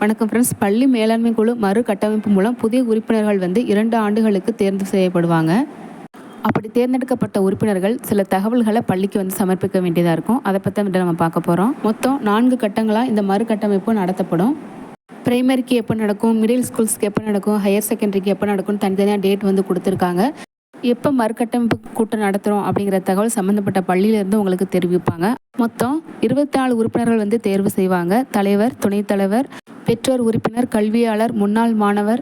வணக்கம் ஃப்ரெண்ட்ஸ் பள்ளி மேலாண்மை குழு மறு கட்டமைப்பு மூலம் புதிய உறுப்பினர்கள் வந்து இரண்டு ஆண்டுகளுக்கு தேர்வு செய்யப்படுவாங்க. அப்படி தேர்ந்தெடுக்கப்பட்ட உறுப்பினர்கள் சில தகவல்களை பள்ளிக்கு வந்து சமர்ப்பிக்க வேண்டியதாக இருக்கும். அதை பற்றி வந்து நம்ம பார்க்க போகிறோம் மொத்தம் நான்கு கட்டங்களாக இந்த மறு கட்டமைப்பு நடத்தப்படும் பிரைமரிக்கு எப்போ நடக்கும்? மிடில் ஸ்கூல்ஸ்க்கு எப்போ நடக்கும்? ஹையர் செகண்டரிக்கு எப்போ நடக்கும்னு தனித்தனியாக டேட் வந்து கொடுத்துருக்காங்க. எப்போ மறுகட்டமைப்பு கூட்டம் நடத்துகிறோம் அப்படிங்கிற தகவல் சம்மந்தப்பட்ட பள்ளியிலேருந்து உங்களுக்கு தெரிவிப்பாங்க. மொத்தம் இருபத்தி நாலு உறுப்பினர்கள் வந்து தேர்வு செய்வாங்க. தலைவர் துணைத் தலைவர் பெற்றோர் உறுப்பினர் கல்வியாளர் முன்னாள் மாணவர்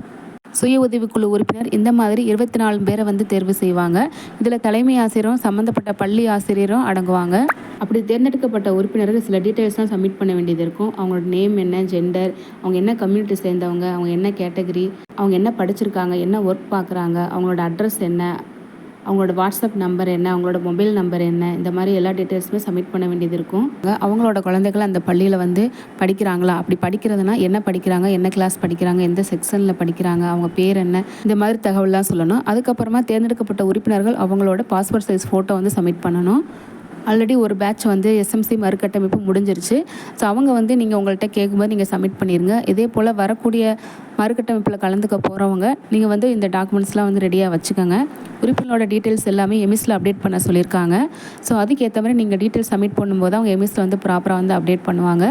சுய உதவிக்குழு உறுப்பினர் இந்த மாதிரி இருபத்தி நாலு பேரை வந்து தேர்வு செய்வாங்க. இதில் தலைமை ஆசிரியரும் சம்மந்தப்பட்ட பள்ளி ஆசிரியரும் அடங்குவாங்க. அப்படி தேர்ந்தெடுக்கப்பட்ட உறுப்பினர்கள் சில டீட்டெயில்ஸ்லாம் சப்மிட் பண்ண வேண்டியது இருக்கும். அவங்களோட நேம் என்ன ஜெண்டர் அவங்க என்ன கம்யூனிட்டி சேர்ந்தவங்க அவங்க என்ன கேட்டகரி அவங்க என்ன படிச்சிருக்காங்க என்ன ஒர்க் பார்க்குறாங்க அவங்களோட அட்ரஸ் என்ன அவங்களோட வாட்ஸ்அப் நம்பர் என்ன அவங்களோட மொபைல் நம்பர் என்ன இந்த மாதிரி எல்லா டீட்டெயில்ஸுமே சப்மிட் பண்ண வேண்டியது இருக்கும். அவங்களோட குழந்தைகள் அந்த பள்ளியில் வந்து படிக்கிறாங்களா? அப்படி படிக்கிறதுனா என்ன படிக்கிறாங்க என்ன கிளாஸ் படிக்கிறாங்க எந்த செக்ஷனில் படிக்கிறாங்க அவங்க பேர் என்ன இந்த மாதிரி தகவல்லாம் சொல்லணும். அதுக்கப்புறமா தேர்ந்தெடுக்கப்பட்ட உறுப்பினர்கள் அவங்களோட பாஸ்போர்ட் சைஸ் ஃபோட்டோ வந்து சப்மிட் பண்ணணும். ஆல்ரெடி ஒரு பேட்ச் வந்து எஸ்எம்சி மறுகட்டமைப்பு முடிஞ்சிருச்சு. ஸோ அவங்க வந்து நீங்கள் உங்கள்கிட்ட கேட்கும்போது நீங்கள் சப்மிட் பண்ணிடுங்க இதே போல் வரக்கூடிய மறுகட்டமைப்பில் கலந்துக்க போகிறவங்க நீங்கள் வந்து இந்த டாக்குமெண்ட்ஸ்லாம் வந்து ரெடியாக வச்சுக்கோங்க. உறுப்பினரோட டீட்டெயில்ஸ் எல்லாமே எமிஸில் அப்டேட் பண்ண சொல்லியிருக்காங்க ஸோ அதுக்கேற்ற மாதிரி நீங்கள் டீட்டெயில்ஸ் சப்மிட் பண்ணும்போது அவங்க எமிஸில் வந்து ப்ராப்பராக வந்து அப்டேட் பண்ணுவாங்க.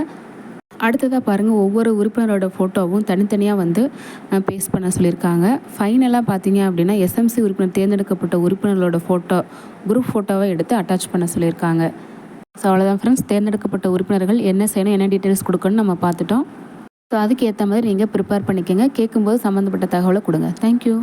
அடுத்ததாக பாருங்கள் ஒவ்வொரு உறுப்பினரோட ஃபோட்டோவும் தனித்தனியாக வந்து பேஸ்ட் பண்ண சொல்லியிருக்காங்க. ஃபைனலாக பார்த்தீங்க அப்படின்னா எஸ்எம்சி உறுப்பினர் தேர்ந்தெடுக்கப்பட்ட உறுப்பினர்களோட ஃபோட்டோ குரூப் ஃபோட்டோவை எடுத்து அட்டாச் பண்ண சொல்லியிருக்காங்க. ஸோ அவ்வளோதான் ஃப்ரெண்ட்ஸ் தேர்ந்தெடுக்கப்பட்ட உறுப்பினர்கள் என்ன செய்யணும் என்ன டீட்டெயில்ஸ் கொடுக்கணும்னு நம்ம பார்த்துட்டோம். ஸோ அதுக்கு ஏற்ற மாதிரி நீங்கள் ப்ரிப்பேர் பண்ணிக்கோங்க. கேட்கும்போது சம்மந்தப்பட்ட தகவலை கொடுங்க. தேங்க்யூ